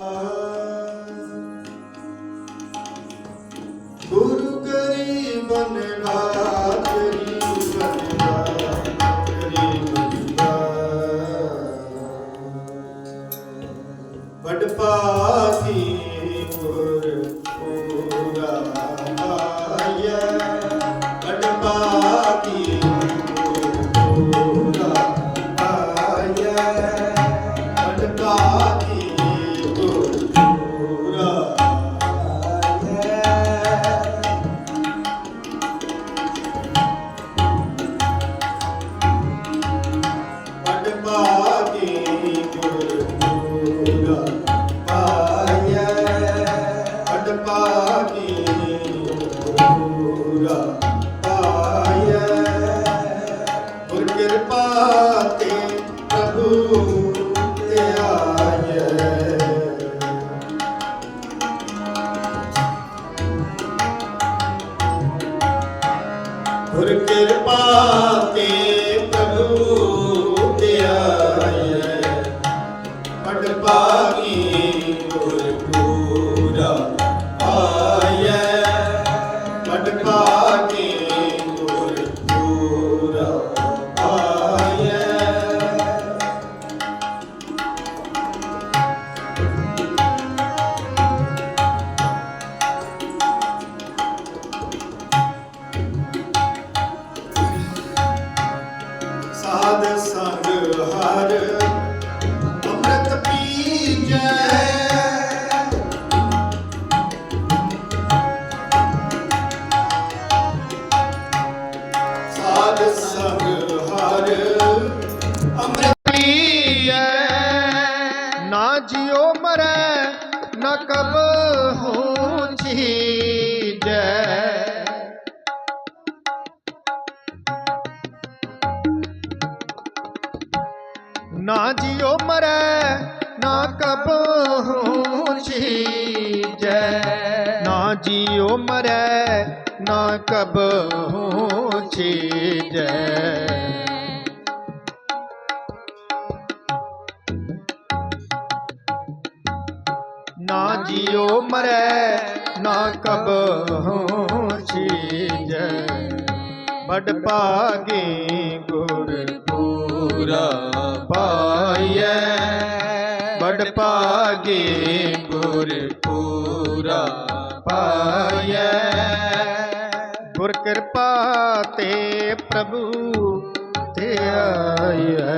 ਗੁਰੂ ਗੁਰ ਕਿਰਪਾ ਮਰੈ ਨਾ ਕਬ ਹੋ ਜੀਜੈ ਨਾ ਜਿਉ ਮਰੈ ਨਾ ਕਬ ਹੋ ਜੀਜੈ ਨਾ ਜਿਉ ਮਰੈ ਨਾ ਕਬ ਹੋ ਜੈ। ਜਿਉ ਮਰੈ ਨਾ ਕਬ ਹੋ ਚੀਜੈ। ਬੜ ਭਾਗੇ ਗੁਰ ਪੂਰਾ ਪਾਈਐ। ਬੜ ਭਾਗੇ ਗੁਰ ਪੂਰਾ ਪਾਈਐ। ਗੁਰ ਕਿਰਪਾ ਤੇ ਪ੍ਰਭੂ ਤੇ ਆਈਐ।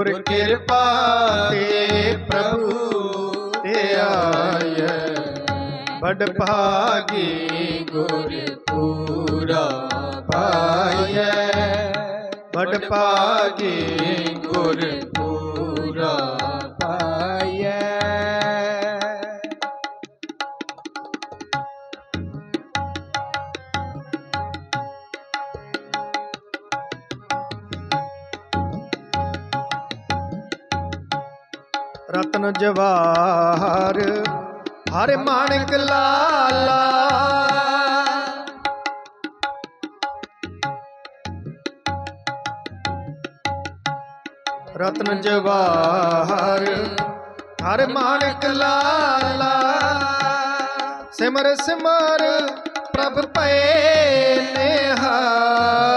ਗੁਰ ਕਿਰਪਾ ਤੇ ਪ੍ਰਭੂ ਤੇ ਆਇਐ ਬੜ ਭਾਗੀ ਗੁਰ ਪੂਰਾ ਪਾਇਐ ਬੜ ਭਾਗੀ ਗੁਰ ਪੂਰਾ ਰਤਨ ਜਵਾਹਰ। ਹਰ ਮਾਣਕ ਲਾਲਾ। ਰਤਨ ਜਵਾਹਰ। ਹਰ ਮਾਣਕ ਲਾਲਾ। ਸਿਮਰ ਸਿਮਰ ਪ੍ਰਭ ਪਏ ਨਿਹਾਲਾ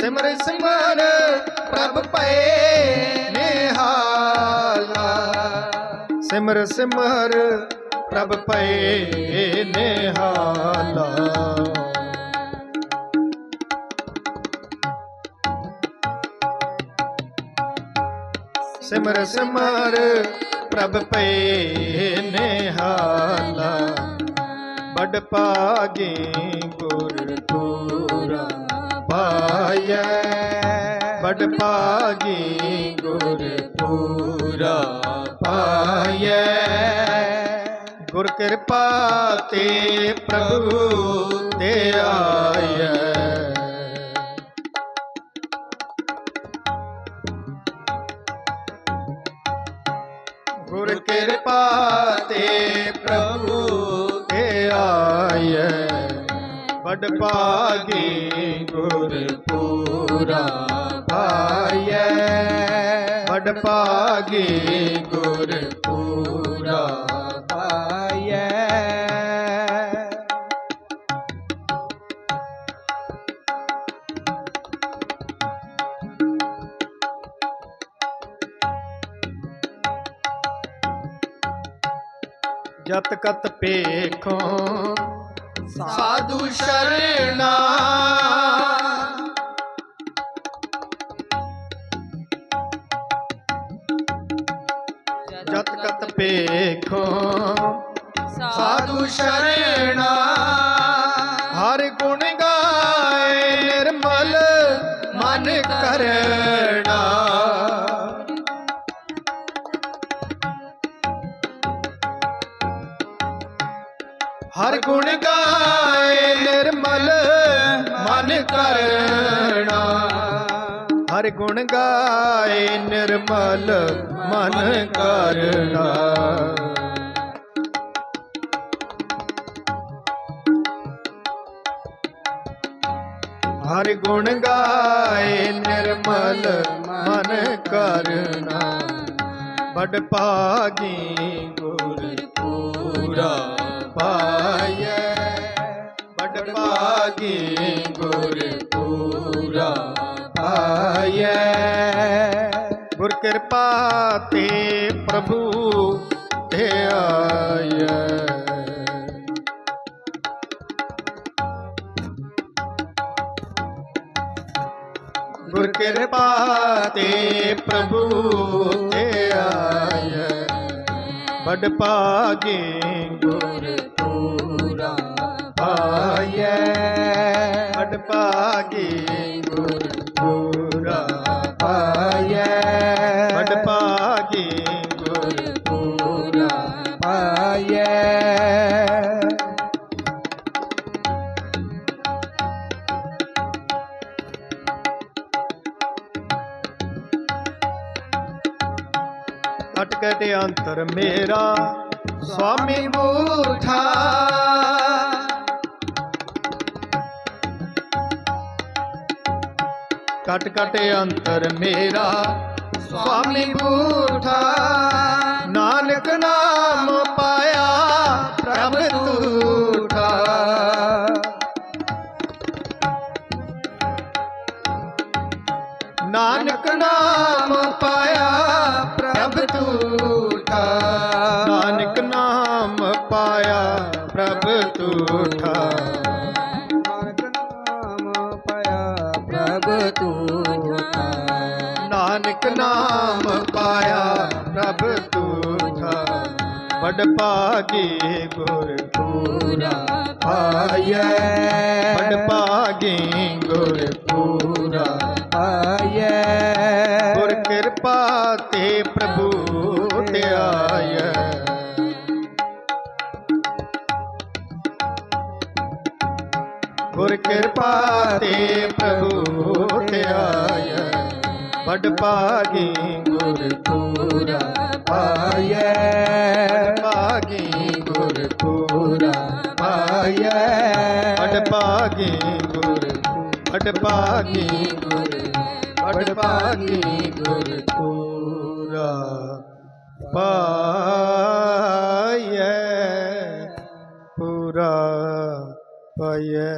ਸਿਮਰ ਸਿਮਰ ਪ੍ਰਭ ਪਏ ਨਿਹਾਲਾ ਸਿਮਰ ਸਿਮਰ ਪ੍ਰਭ ਪਏ ਨਿਹਾਲਾ ਸਿਮਰ ਸਿਮਰ ਪ੍ਰਭ ਪਏ ਨਿਹਾਲਾ ਬੜ ਭਾਗੇ ਗੁਰ ਪਾਇਐ ਬੜ ਭਾਗੇ ਗੁਰ ਪੂਰਾ ਪਾਇਐ ਗੁਰ ਕਿਰਪਾ ਤੇ ਪ੍ਰਭੂ ਤੇ ਆਇਐ ਭਾਗੀ ਗੁਰ ਪੂਰਾ ਪਾਈਐ। ਬੜ ਭਾਗੀ ਗੁਰ ਪੂਰਾ ਪਾਈਐ। ਜਤ ਕਤ ਪੇਖੋ ਸਾਧੂ ਸ਼ਰਣਾ। ਜਤ ਕਤ ਪੇਖੋ ਸਾਧੂ ਸ਼ਰਣਾ। ਹਰ ਗੁਣ ਗਾਏ ਨਿਰਮਲ ਮਨ ਕਰਣਾ। ਹਰ ਗੁਣ ਗਾਏ ਨਿਰਮਲ ਮਨ ਕਰਣਾ। ਹਰ ਗੁਣ ਗਾਏ ਨਿਰਮਲ ਮਨ ਕਰਨਾ। ਬੜ ਭਾਗੀ ਗੁਰ ਪੂਰਾ ਪਾਈਐ ਭਾਗੀ ਗੁਰ ਪੂਰਾ ਪਾਈਐ ਗੁਰ ਕਿਰਪਾ ਤੇ ਪ੍ਰਭੂ ਤੇ ਆਇਐ ਗੁਰ ਕਿਰਪਾ ਤੇ ਪ੍ਰਭੂ ਤੇ ਆਇਐ ਬੜ ਭਾਗੇ ਗੁਰ ਬੜ ਭਾਗੇ ਗੁਰ ਪੂਰਾ ਗੁਰ ਪੂਰਾ ਪਾਇਐ ਅਟਕਟ ਅੰਤਰ ਮੇਰਾ ਸੁਆਮੀ ਬੂਠਾ ਕਟ ਕਟ ਅੰਤਰ ਮੇਰਾ। ਸੁਆਮੀ ਬੂਠਾ, ਨਾਨਕ ਨਾਮ ਪਾਇਆ, ਪ੍ਰਭ ਤੂਠਾ। ਨਾਨਕ ਨਾਮ ਪਾਇਆ, ਪ੍ਰਭ ਤੂਠਾ। ਨਾਨਕ ਨਾਮ ਪਾਇਆ, ਪ੍ਰਭ ਤੂਠਾ। ਵਡ ਭਾਗੀ ਗੁਰ ਪੂਰਾ ਪਾਈਐ ਵਡ ਭਾਗੀ ਗੁਰ ਪੂਰਾ ਆਇਆ ਗੁਰ ਕਿਰਪਾ ਤੇ ਪ੍ਰਭੂ ਤੇ ਆਇਆ ਗੁਰ ਕਿਰਪਾ ਤੇ ਪ੍ਰਭੂ ਤੇ ਆਇਆ ਵਡ ਭਾਗੀ ਗੁਰ ਪੂਰਾ ਆਇਆ ਪਾਇਐ ਵੱਡ ਭਾਗੀ ਗੁਰ ਵੱਡ ਭਾਗੀ ਗੁਰ ਵੱਡ ਭਾਗੀ ਗੁਰ ਪੂਰਾ ਪਾਇਐ ਪੂਰਾ ਪਾਇਐ